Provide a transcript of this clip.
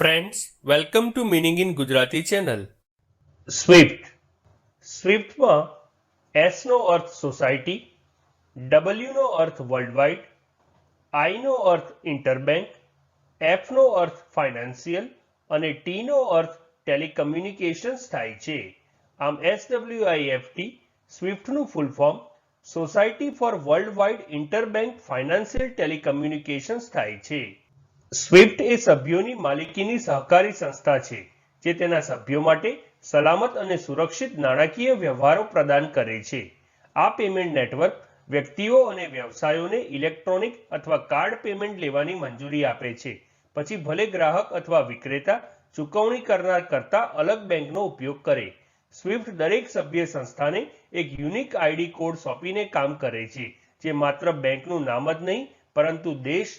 Friends welcome to meaning in Gujarati channel Swift સ્વિફ્ટમાં એસનો અર્થ society ડબલ્યુનો અર્થ વર્લ્ડવાઇડ આઈનો અર્થ ઇન્ટરબેંક એફનો અર્થ ફાઇનાન્શિયલ અને ટીનો અર્થ ટેલિકમ્યુનિકેશન્સ થાય છે. આમ એસડબલ્યુઆઈએફટી સ્વિફ્ટનું full form society for world wide interbank financial telecommunications થાય છે. સ્વિફ્ટ એ સભ્યોની માલિકીની સહકારી સંસ્થા છે, જે તેના સભ્યો માટે સલામત અને સુરક્ષિત નાણાકીય વ્યવહારો પ્રદાન કરે છે. આ પેમેન્ટ નેટવર્ક વ્યક્તિઓ અને વ્યવસાયોને ઇલેક્ટ્રોનિક અથવા કાર્ડ પેમેન્ટ લેવાની મંજૂરી આપે છે. પછી ભલે ગ્રાહક અથવા વિક્રેતા ચૂકવણી કરનાર કરતા અલગ બેંકનો ઉપયોગ કરે. સ્વિફ્ટ દરેક સભ્ય સંસ્થાને એક યુનિક આઈડી કોડ સોંપીને કામ કરે છે, જે માત્ર બેંકનું નામ જ નહીં, પરંતુ દેશ